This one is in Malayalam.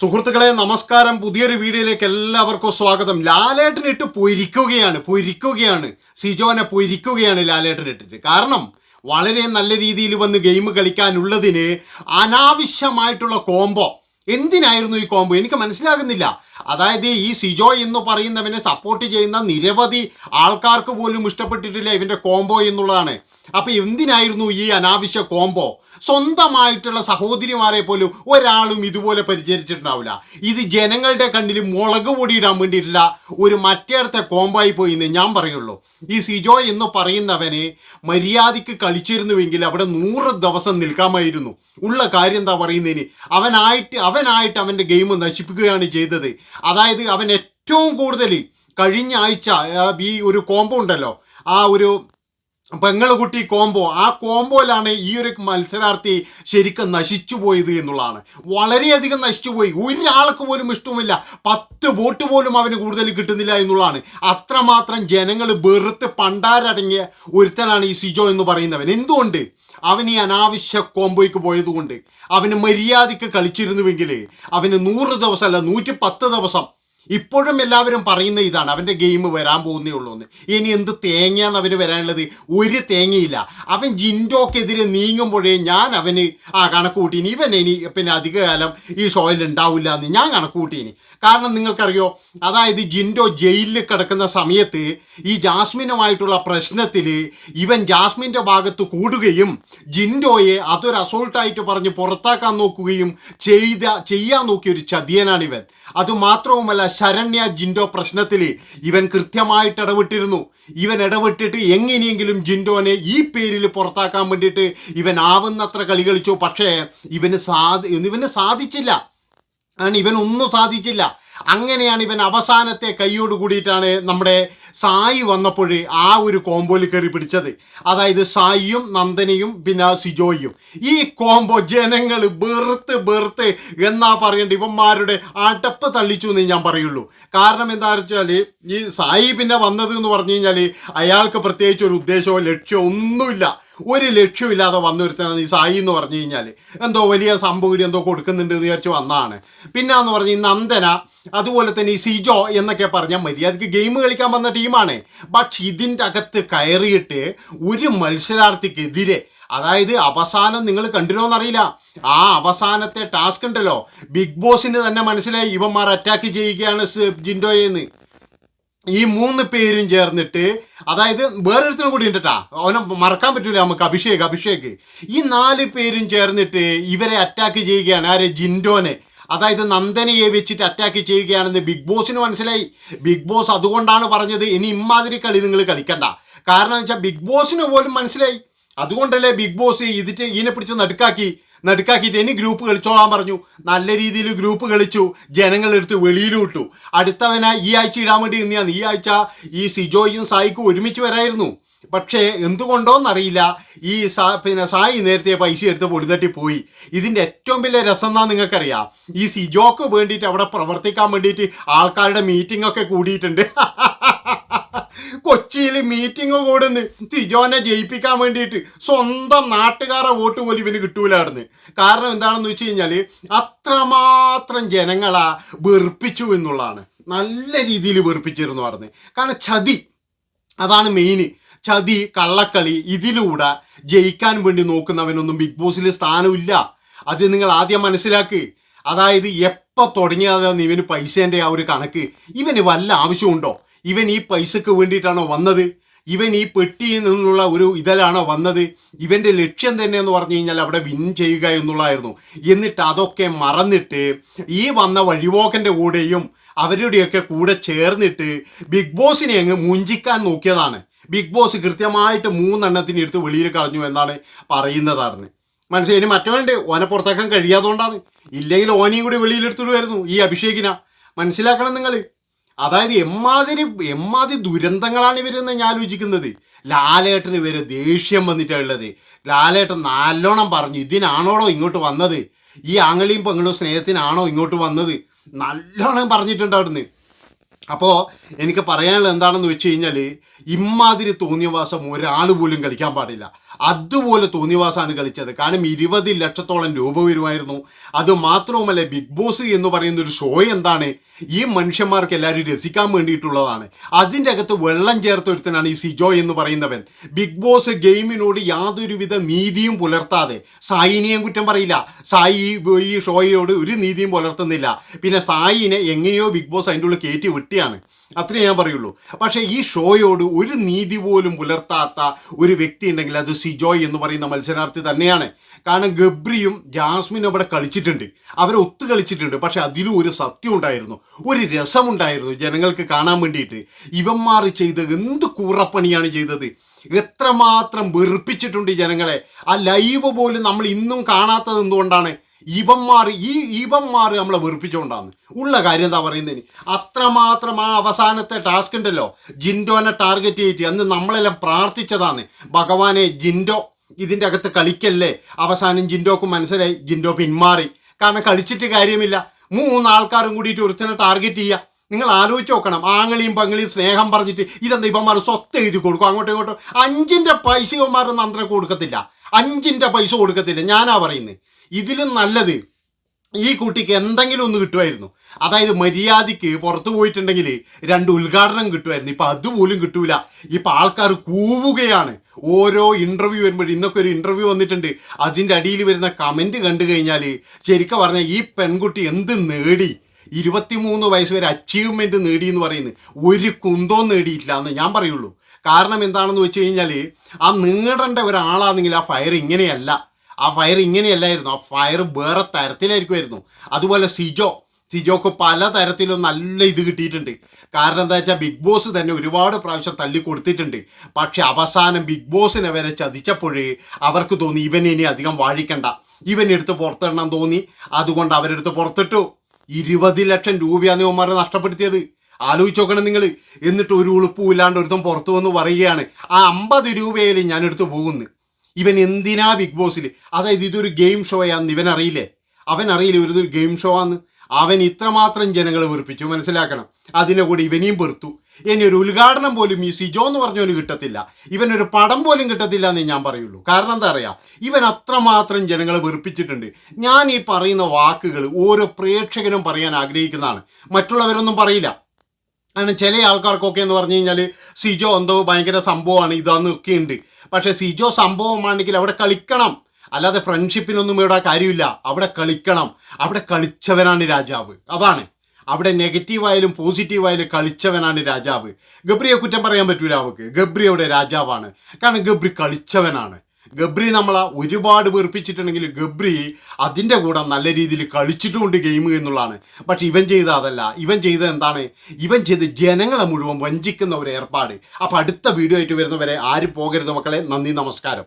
സുഹൃത്തുക്കളെ നമസ്കാരം. പുതിയൊരു വീഡിയോയിലേക്ക് എല്ലാവർക്കും സ്വാഗതം. ലാലേട്ടനിട്ട് പൊരിക്കുകയാണ് പൊരിക്കുകയാണ്. സിജോനെ പൊരിക്കുകയാണ് ലാലേട്ടനിട്ടിട്ട്. കാരണം വളരെ നല്ല രീതിയിൽ വന്ന് ഗെയിം കളിക്കാനുള്ളതിന് അനാവശ്യമായിട്ടുള്ള കോംബോ. എന്തിനായിരുന്നു ഈ കോംബോ? എനിക്ക് മനസ്സിലാകുന്നില്ല. അതായത് ഈ സിജോ എന്ന് പറയുന്നവനെ സപ്പോർട്ട് ചെയ്യുന്ന നിരവധി ആൾക്കാർക്ക് പോലും ഇഷ്ടപ്പെട്ടിട്ടില്ല ഇവന്റെ കോംബോ എന്നുള്ളതാണ്. അപ്പം എന്തിനായിരുന്നു ഈ അനാവശ്യ കോംബോ സ്വന്തമായിട്ടുള്ള സഹോദരിമാരെ പോലും ഒരാളും ഇതുപോലെ പരിചരിച്ചിട്ടുണ്ടാവില്ല. ഇത് ജനങ്ങളുടെ കണ്ണിൽ മുളക് പൊടിയിടാൻ വേണ്ടിയിട്ടുള്ള ഒരു മറ്റേടത്തെ കോമ്പായി പോയി എന്ന് ഞാൻ പറയുള്ളൂ. ഈ സിജോ എന്ന് പറയുന്നവന് മര്യാദയ്ക്ക് കളിച്ചിരുന്നുവെങ്കിൽ അവിടെ നൂറ് ദിവസം നിൽക്കാമായിരുന്നു. ഉള്ള കാര്യം എന്താ പറയുന്നതിന്? അവനായിട്ട് അവനായിട്ട് അവന്റെ ഗെയിം നശിപ്പിക്കുകയാണ് ചെയ്തത്. അതായത് അവൻ ഏറ്റവും കൂടുതൽ കഴിഞ്ഞ ആഴ്ച ഈ ഒരു കോംബോ ഉണ്ടല്ലോ ആ ഒരു പെങ്ങളുകുട്ടി കോംബോ ആ കോംബോയിലാണ് ഈ ഒരു മത്സരാർത്ഥി ശരിക്കും നശിച്ചു പോയത് എന്നുള്ളതാണ്. വളരെയധികം നശിച്ചു പോയി. ഒരാൾക്ക് പോലും ഇഷ്ടവുമില്ല. പത്ത് വോട്ട് പോലും അവന് കൂടുതൽ കിട്ടുന്നില്ല എന്നുള്ളതാണ്. അത്രമാത്രം ജനങ്ങൾ വെറുത്ത് പണ്ടാരടങ്ങിയ ഒരുത്തനാണ് ഈ സിജോ എന്ന് പറയുന്നവൻ. എന്തുകൊണ്ട്? അവൻ ഈ അനാവശ്യ കോംബോയ്ക്ക് പോയതുകൊണ്ട് അവന് മര്യാദയ്ക്ക് കളിച്ചിരുന്നുവെങ്കിൽ അവന് നൂറ് ദിവസം അല്ല നൂറ്റി പത്ത് ദിവസം ഇപ്പോഴും എല്ലാവരും പറയുന്ന ഇതാണ് അവന്റെ ഗെയിം വരാൻ പോകുന്നേ ഉള്ളൂ എന്ന്. ഇനി എന്ത് തേങ്ങയാണ് അവന് വരാനുള്ളത്? ഒരു തേങ്ങയില്ല. അവൻ ജിൻഡോക്കെതിരെ നീങ്ങുമ്പോഴേ ഞാൻ അവന് ആ കണക്ക് കൂട്ടീനി ഇവൻ ഇനി പിന്നെ അധികകാലം ഈ ഷോയിൽ ഉണ്ടാവില്ല എന്ന് ഞാൻ കണക്ക് കൂട്ടീനി കാരണം നിങ്ങൾക്കറിയോ അതായത് ജിൻഡോ ജയിലിൽ കിടക്കുന്ന സമയത്ത് ഈ ജാസ്മിനുമായിട്ടുള്ള പ്രശ്നത്തിൽ ഇവൻ ജാസ്മിന്റെ ഭാഗത്ത് കൂടുകയും ജിൻഡോയെ അതൊരു അസോൾട്ടായിട്ട് പറഞ്ഞ് പുറത്താക്കാൻ നോക്കുകയും ചെയ്ത ചെയ്യാൻ നോക്കിയ ഒരു ചതിയനാണ് ഇവൻ അതുമാത്രവുമല്ല ശരണ്യ ജിൻഡോ പ്രശ്നത്തിൽ ഇവൻ കൃത്യമായിട്ട് ഇടപെട്ടിരുന്നു. ഇവൻ ഇടപെട്ടിട്ട് എങ്ങനെയെങ്കിലും ജിൻഡോനെ ഈ പേരിൽ പുറത്താക്കാൻ വേണ്ടിയിട്ട് ഇവൻ ആവുന്നത്ര കളി കളിച്ചു. പക്ഷേ ഇവന് സാധി ഇവന് സാധിച്ചില്ല. ആണ് ഇവൻ ഒന്നും സാധിച്ചില്ല. അങ്ങനെയാണ് ഇവൻ അവസാനത്തെ കൈയോട് കൂടിയിട്ടാണ് നമ്മുടെ സായി വന്നപ്പോഴേ ആ ഒരു കോംബോയിൽ കയറി പിടിച്ചത്. അതായത് സായിയും നന്ദനയും പിന്നെ സിജോയും. ഈ കോംബോ ജനങ്ങൾ ബെറുത്ത് ബെറുത്ത് എന്നാ പറയേണ്ട? ഇവന്മാരുടെ അടപ്പ് തള്ളിച്ചു എന്ന് ഞാൻ പറയുള്ളൂ. കാരണം എന്താ വെച്ചാൽ ഈ സായി പിന്നെ വന്നത് എന്ന് പറഞ്ഞു കഴിഞ്ഞാൽ അയാൾക്ക് പ്രത്യേകിച്ച് ഒരു ഉദ്ദേശമോ ലക്ഷ്യമോ ഒന്നുമില്ല. ഒരു ലക്ഷ്യമില്ലാതെ വന്നൊരുത്തനാണ് ഈ സായി എന്ന് പറഞ്ഞു കഴിഞ്ഞാൽ എന്തോ വലിയ സംഭവം എന്തോ കൊടുക്കുന്നുണ്ട് എന്ന് വിചാരിച്ച് വന്നതാണ്. പിന്നെ എന്ന് പറഞ്ഞ് ഈ നന്ദന അതുപോലെ തന്നെ ഈ സിജോ എന്നൊക്കെ പറഞ്ഞാൽ മര്യാദയ്ക്ക് ഗെയിം കളിക്കാൻ വന്ന ടീമാണ് പക്ഷെ ഇതിന്റെ അകത്ത് കയറിയിട്ട് ഒരു മത്സരാർത്ഥിക്കെതിരെ അതായത് അവസാനം നിങ്ങൾ കണ്ടിരുമോന്നറിയില്ല ആ അവസാനത്തെ ടാസ്ക് ഉണ്ടല്ലോ. ബിഗ് ബോസിന് തന്നെ മനസ്സിലായി. ഇവന്മാർ അറ്റാക്ക് ചെയ്യുകയാണ് ജിൻഡോയെന്ന്. ഈ മൂന്ന് പേരും ചേർന്നിട്ട് അതായത് വേറൊരുത്തിനും കൂടി ഉണ്ട് അവനെ മറക്കാൻ പറ്റൂല നമുക്ക് അഭിഷേക് അഭിഷേക്. ഈ നാല് പേരും ചേർന്നിട്ട് ഇവരെ അറ്റാക്ക് ചെയ്യുകയാണ് ആരെ? ജിൻഡോനെ. അതായത് നന്ദനയെ വെച്ചിട്ട് അറ്റാക്ക് ചെയ്യുകയാണെന്ന് ബിഗ് ബോസിന് മനസ്സിലായി. ബിഗ് ബോസ് അതുകൊണ്ടാണ് പറഞ്ഞത് ഇനി ഇമാതിരി കളി നിങ്ങൾ കളിക്കണ്ട. കാരണം വെച്ചാൽ ബിഗ് ബോസിന് പോലും മനസ്സിലായി. അതുകൊണ്ടല്ലേ ബിഗ് ബോസ് ഇതിട്ട് ഇതിനെ പിടിച്ച് നടുക്കാക്കി. നടുക്കാക്കിയിട്ട് ഇനി ഗ്രൂപ്പ് കളിച്ചോളാൻ പറഞ്ഞു. നല്ല രീതിയിൽ ഗ്രൂപ്പ് കളിച്ചു. ജനങ്ങളെടുത്ത് വെളിയിലും ഇട്ടു അടുത്തവന ഈ ആഴ്ച ഇടാൻ വേണ്ടി നിന്നെയാണ് ഈ ആഴ്ച ഈ സിജോയും സായിക്കും ഒരുമിച്ച് വരായിരുന്നു. പക്ഷേ എന്തുകൊണ്ടോന്നറിയില്ല. ഈ സാ പിന്നെ സായി നേരത്തെ പൈസ എടുത്ത് പൊടിതട്ടി പോയി. ഇതിന്റെ ഏറ്റവും വലിയ രസം എന്നാ നിങ്ങൾക്കറിയാം? ഈ സിജോക്ക് വേണ്ടിയിട്ട് അവിടെ പ്രവർത്തിക്കാൻ വേണ്ടിയിട്ട് ആൾക്കാരുടെ മീറ്റിംഗ് ഒക്കെ കൂടിയിട്ടുണ്ട്. കൊച്ചിയിൽ മീറ്റിംഗ് കൂടുന്നു. തിജോനെ ജയിപ്പിക്കാൻ വേണ്ടിയിട്ട് സ്വന്തം നാട്ടുകാരെ വോട്ട് പോലും ഇവന് കിട്ടൂലായിരുന്നു. കാരണം എന്താണെന്ന് വെച്ച് കഴിഞ്ഞാൽ അത്രമാത്രം ജനങ്ങളെ വെറുപ്പിച്ചു എന്നുള്ളതാണ്. നല്ല രീതിയിൽ വെറുപ്പിച്ചിരുന്നു പറഞ്ഞ് കാരണം ചതി അതാണ് മെയിൻ ചതി കള്ളക്കളി ഇതിലൂടെ ജയിക്കാൻ വേണ്ടി നോക്കുന്നവനൊന്നും ബിഗ് ബോസിൽ സ്ഥാനമില്ല. അത് നിങ്ങൾ ആദ്യം മനസ്സിലാക്ക്. അതായത് എപ്പോൾ തുടങ്ങിയതാണ് ഇവന് പൈസേന്റെ ആ ഒരു കണക്ക്. ഇവന് വല്ല ആവശ്യമുണ്ടോ? ഇവൻ ഈ പൈസക്ക് വേണ്ടിയിട്ടാണോ വന്നത്? ഇവൻ ഈ പെട്ടിയിൽ നിന്നുള്ള ഒരു ഇതിലാണോ വന്നത്? ഇവന്റെ ലക്ഷ്യം തന്നെ എന്ന് പറഞ്ഞു കഴിഞ്ഞാൽ അവിടെ വിൻ ചെയ്യുക എന്നുള്ളതായിരുന്നു. എന്നിട്ട് അതൊക്കെ മറന്നിട്ട് ഈ വന്ന വഴിപോക്കന്റെ കൂടെയും അവരുടെയൊക്കെ കൂടെ ചേർന്നിട്ട് ബിഗ് ബോസിനെ അങ്ങ് മുഞ്ചിക്കാൻ നോക്കിയതാണ്. ബിഗ് ബോസ് കൃത്യമായിട്ട് മൂന്നെണ്ണത്തിന് എടുത്ത് വെളിയിൽ കളഞ്ഞു എന്നാണ് പറയുന്നതാണ് മനസ്സിലായി? ഇനി മറ്റവന്റെ ഓനെ പുറത്താക്കാൻ കഴിയാത്തതുകൊണ്ടാണ്. ഇല്ലെങ്കിൽ ഓനെയും കൂടി വെളിയിലെടുത്തിടുമായിരുന്നു ഈ അഭിഷേകിന. മനസ്സിലാക്കണം നിങ്ങൾ. അതായത് എമ്മാതിരി എമ്മാതിരി ദുരന്തങ്ങളാണ് ഇവരെന്ന് ഞാൻ ആലോചിക്കുന്നത്. ലാലേട്ടന് വരെ ദേഷ്യം വന്നിട്ടുള്ളത് ലാലേട്ടൻ നല്ലോണം പറഞ്ഞു ഇതിനാണോടോ ഇങ്ങോട്ട് വന്നത്? ഈ ആങ്ങളിയും പെങ്ങളും സ്നേഹത്തിനാണോ ഇങ്ങോട്ട് വന്നത്? നല്ലോണം പറഞ്ഞിട്ടുണ്ട് അവിടുന്ന്. അപ്പോൾ എനിക്ക് പറയാനുള്ളത് എന്താണെന്ന് വെച്ച് കഴിഞ്ഞാൽ ഇമ്മാതിരി തോന്നിയ വാസം ഒരാൾ പോലും കളിക്കാൻ പാടില്ല. അതുപോലെ തോന്നിവാസാണ് കളിച്ചത്. കാരണം ഇരുപത് ലക്ഷത്തോളം രൂപ വരുമായിരുന്നു. അത് മാത്രവുമല്ല ബിഗ് ബോസ് എന്ന് പറയുന്ന ഒരു ഷോ എന്താണ്? ഈ മനുഷ്യന്മാർക്ക് എല്ലാവരും രസിക്കാൻ വേണ്ടിയിട്ടുള്ളതാണ്. അതിന്റെ അകത്ത് വെള്ളം ചേർത്ത് ഒരുത്തനാണ് ഈ സിജോ എന്ന് പറയുന്നവൻ. ബിഗ് ബോസ് ഗെയിമിനോട് യാതൊരുവിധ നീതിയും പുലർത്താതെ. സായിനെയും കുറ്റം പറയില്ല. സായി ഈ- ഷോയോട് ഒരു നീതിയും പുലർത്തുന്നില്ല. പിന്നെ സായിനെ എങ്ങനെയോ ബിഗ് ബോസ് അതിന്റെ ഉള്ളിൽ കയറ്റി വിട്ടിയാണ്. അത്രേ ഞാൻ പറയുള്ളൂ. പക്ഷേ ഈ ഷോയോട് ഒരു നീതി പോലും പുലർത്താത്ത ഒരു വ്യക്തി ഉണ്ടെങ്കിൽ അത് സിജോയ് എന്ന് പറയുന്ന മത്സരാർത്ഥി തന്നെയാണ്. കാരണം ഗബ്രിയും ജാസ്മിനും അവിടെ കളിച്ചിട്ടുണ്ട്. അവരെ ഒത്തു കളിച്ചിട്ടുണ്ട്. പക്ഷെ അതിലും ഒരു സത്യം ഉണ്ടായിരുന്നു. ഒരു രസമുണ്ടായിരുന്നു ജനങ്ങൾക്ക് കാണാൻ വേണ്ടിയിട്ട്. ഇവന്മാർ ചെയ്ത് എന്ത് കൂറപ്പണിയാണ് ചെയ്തത്? എത്രമാത്രം വെറുപ്പിച്ചിട്ടുണ്ട് ജനങ്ങളെ. ആ ലൈവ് പോലും നമ്മൾ ഇന്നും കാണാത്തത് എന്തുകൊണ്ടാണ്? ഇവന്മാർ ഈ ഇവന്മാർ നമ്മളെ വെറുപ്പിച്ചുകൊണ്ടാണ് ഉള്ള കാര്യം എന്താ പറയുന്നതിന് അത്രമാത്രം ആ അവസാനത്തെ ടാസ്ക് ഉണ്ടല്ലോ. ജിൻഡോനെ ടാർഗറ്റ് ചെയ്തിട്ട് അന്ന് നമ്മളെല്ലാം പ്രാർത്ഥിച്ചതാണ്. ഭഗവാനെ ജിൻഡോ ഇതിന്റെ അകത്ത് കളിക്കല്ലേ? അവസാനം ജിൻഡോക്ക് മനസ്സിലായി ജിൻഡോ പിന്മാറി. കാരണം കളിച്ചിട്ട് കാര്യമില്ല. മൂന്നാൾക്കാരും കൂടിയിട്ട് ഒരുത്തനെ ടാർഗറ്റ് ചെയ്യുക നിങ്ങൾ ആലോചിച്ച് നോക്കണം. ആങ്ങളിയും പങ്ങളിയും സ്നേഹം പറഞ്ഞിട്ട് ഇതെന്താ ഇവന്മാർ സ്വത്ത് എഴുതി കൊടുക്കും? അങ്ങോട്ടും ഇങ്ങോട്ടും. അഞ്ചിന്റെ പൈസ ഇവന്മാർ നന്ദന കൊടുക്കത്തില്ല. അഞ്ചിന്റെ പൈസ കൊടുക്കത്തില്ല. ഞാനാ പറയുന്നത് ഇതിലും നല്ലത് ഈ കുട്ടിക്ക് എന്തെങ്കിലും ഒന്ന് കിട്ടുമായിരുന്നു. അതായത് മര്യാദയ്ക്ക് പുറത്തു പോയിട്ടുണ്ടെങ്കിൽ രണ്ട് ഉദ്ഘാടനം കിട്ടുമായിരുന്നു. ഇപ്പം അതുപോലും കിട്ടൂല. ഇപ്പം ആൾക്കാർ കൂവുകയാണ്. ഓരോ ഇന്റർവ്യൂ വരുമ്പോൾ ഇന്നൊക്കെ ഒരു ഇന്റർവ്യൂ വന്നിട്ടുണ്ട്. അതിന്റെ അടിയിൽ വരുന്ന കമന്റ് കണ്ടു കഴിഞ്ഞാൽ ശരിക്കും പറഞ്ഞാൽ ഈ പെൺകുട്ടി എന്ത് നേടി? ഇരുപത്തിമൂന്ന് വയസ്സ് വരെ അച്ചീവ്മെന്റ് നേടി എന്ന് പറയുന്നത്. ഒരു കുന്തവും നേടിയിട്ടില്ല എന്ന് ഞാൻ പറയുള്ളൂ. കാരണം എന്താണെന്ന് വെച്ച് കഴിഞ്ഞാൽ ആ നേടേണ്ട ഒരാളാണെങ്കിൽ ആ ഫയർ ഇങ്ങനെയല്ല. ആ ഫയർ ഇങ്ങനെയല്ലായിരുന്നു. ആ ഫയർ വേറെ തരത്തിലായിരിക്കുമായിരുന്നു. അതുപോലെ സിജോ. സിജോക്ക് പല തരത്തിലും നല്ല ഇത് കിട്ടിയിട്ടുണ്ട്. കാരണം എന്താ വെച്ചാൽ ബിഗ് ബോസ് തന്നെ ഒരുപാട് പ്രാവശ്യം തല്ലി കൊടുത്തിട്ടുണ്ട്. പക്ഷെ അവസാനം ബിഗ് ബോസിനെ വരെ ചതിച്ചപ്പോഴേ അവർക്ക് തോന്നി ഇവൻ ഇനി അധികം വാഴിക്കണ്ട. ഇവനെടുത്ത് പുറത്തിടണം തോന്നി. അതുകൊണ്ട് അവരെടുത്ത് പുറത്തിട്ടു. ഇരുപത് ലക്ഷം രൂപയാണ് ഇവന്മാരെ നഷ്ടപ്പെടുത്തിയത്. ആലോചിച്ച് നോക്കണം നിങ്ങൾ. എന്നിട്ട് ഒരു ഉളുപ്പും ഇല്ലാണ്ട് ഒരുത്തം പുറത്തു വന്ന് പറയുകയാണ് ആ അമ്പത് രൂപയിൽ ഞാൻ എടുത്ത് പോകുന്നു. ഇവൻ എന്തിനാ ബിഗ് ബോസിൽ അതായത് ഇതൊരു ഗെയിം ഷോ ആണെന്ന് ഇവൻ അറിയില്ലേ? അവൻ അറിയില്ല ഇതൊരു ഗെയിം ഷോ ആണ് അവൻ ഇത്രമാത്രം ജനങ്ങളെ വെറുപ്പിച്ചു മനസ്സിലാക്കണം. അതിന്റെ കൂടി ഇവനെയും പെറുത്തു ഇനി ഒരു ഉദ്ഘാടനം പോലും ഈ സിജോ എന്ന് പറഞ്ഞവന് കിട്ടത്തില്ല. ഇവനൊരു പടം പോലും കിട്ടത്തില്ല എന്നേ ഞാൻ പറയുള്ളൂ. കാരണം എന്താ അറിയാം? ഇവൻ അത്രമാത്രം ജനങ്ങളെ വെറുപ്പിച്ചിട്ടുണ്ട്. ഞാൻ ഈ പറയുന്ന വാക്കുകൾ ഓരോ പ്രേക്ഷകനും പറയാൻ ആഗ്രഹിക്കുന്നതാണ്. മറ്റുള്ളവരൊന്നും പറയില്ല. കാരണം ചില ആൾക്കാർക്കൊക്കെ എന്ന് പറഞ്ഞു കഴിഞ്ഞാൽ സിജോ എന്തോ ഭയങ്കര സംഭവമാണ് ഇതാന്നൊക്കെ ഉണ്ട്. പക്ഷേ സിജോ സംഭവമാണെങ്കിൽ അവിടെ കളിക്കണം. അല്ലാതെ ഫ്രണ്ട്ഷിപ്പിനൊന്നും ഇവിടെ കാര്യമില്ല. അവിടെ കളിക്കണം. അവിടെ കളിച്ചവനാണ് രാജാവ്. അതാണ്. അവിടെ നെഗറ്റീവായാലും പോസിറ്റീവായാലും കളിച്ചവനാണ് രാജാവ്. ഗബ്രിയെ കുറ്റം പറയാൻ പറ്റൂല അവക്ക്. ഗബ്രി അവിടെ രാജാവാണ്. കാരണം ഗബ്രി കളിച്ചവനാണ്. ഗബ്രി നമ്മളെ ഒരുപാട് വെറുപ്പിച്ചിട്ടുണ്ടെങ്കിൽ ഗബ്രി അതിന്റെ കൂടെ നല്ല രീതിയിൽ കളിച്ചിട്ടുമുണ്ട് ഗെയിം എന്നുള്ളതാണ്. പക്ഷെ ഇവൻ ചെയ്ത അതല്ല. ഇവൻ ചെയ്ത എന്താണ്? ഇവൻ ചെയ്ത് ജനങ്ങളെ മുഴുവൻ വഞ്ചിക്കുന്ന ഒരു ഏർപ്പാട്. അപ്പോൾ അടുത്ത വീഡിയോ ആയിട്ട് വരുന്നവരെ ആരും പോകരുത് മക്കളെ. നന്ദി നമസ്കാരം.